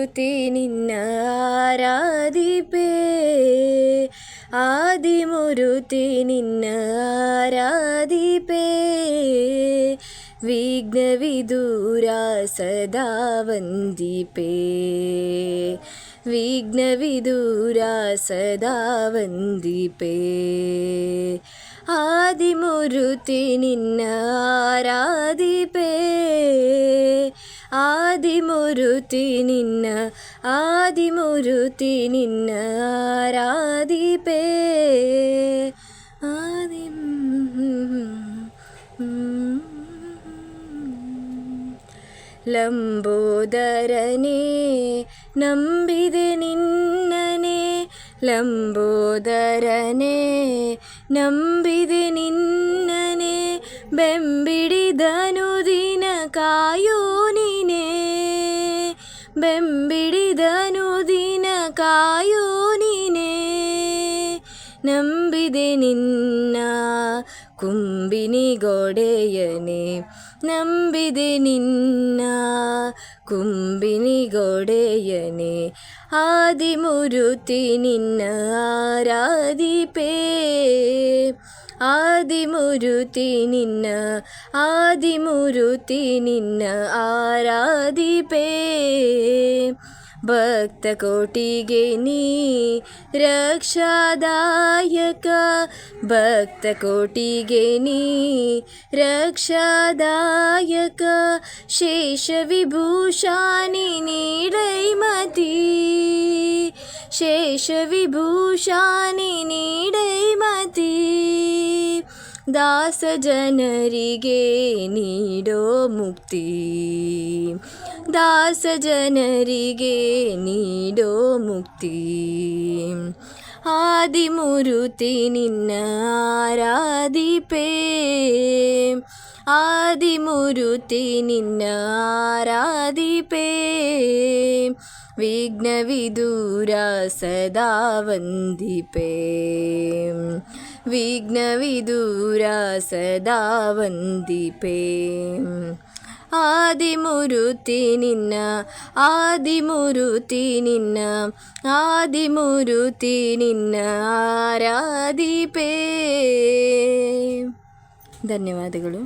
ಆದಿಮೂರುತಿ ನಿನ್ನ ಆರಾಧಿಪೆ ಆದಿಮೂರುತಿ ನಿನ್ನ ಆರಾಧಿಪೆ ವಿಘ್ನವಿದೂರ ಸದಾ ವಂದಿಪೆ ವಿಘ್ನವಿದೂರ ಸದಾ ವಂದಿಪೆ ആദിമുരുത്തി നിന്ന ആരാധിപ്പേ ആദിമുരുത്തി നിന്ന ആദിമുരുത്തി നിന്ന ആരാധിപ്പേ ആദി ലംബോദരനെ ನಂಬಿದೆ ನಿನ್ನನೆ ಲಂಬೋದರನೆ ನಂಬಿದೆ ನಿನ್ನನೆ ಬೆಂಬಿಡಿದನು ದಿನ ಕಾಯೋ ನೀನೆ ಬೆಂಬಿಡಿದನು ದಿನ ಕಾಯೋ ನೀನೆ ನಂಬಿದೆ ನಿನ್ನ കുമ്പിനിഗോടെയനെ ನಂಬಿದೆ ನಿನ್ನ കുമ്പിനിഗോടെയനെ ആദിമുരുത്തി നിന്ന ആരാധിപ്പേ आदिमुरुतिनिमुरुतिनिन् आरादिपे भक्तकोटिगे रक्षादायक भक्तकोटिगेणी रक्षादायका शेषविभूषानि निडैमती शेषविभूषा निडैमती ವಿಭೂಷಾನಿ ನೀಡೈಮತಿ ದಾಸ ಜನರಿಗೆ ನೀಡೋ ಮುಕ್ತಿ ದಾಸ ಜನರಿಗೆ ನೀಡೋ ಮುಕ್ತಿ ಆದಿಮೂರುತಿ ನಿನ್ನ ಆರಾಧಿಪೇ ആദിമുരുത്തി നിന്ന ആരാധിപ്പേ വിഘ്നവിദൂര സദാ വന്ദിപ്പേ വിഘ്നവിദൂര സദാ വന്ദിപ്പേ ആദിമുരുത്തി നിന്ന ആദിമുരുത്തി നിന്ന ആദിമുരുത്തി നിന്ന ಆರಾಧಿಪೇ ಧನ್ಯವಾದಗಳು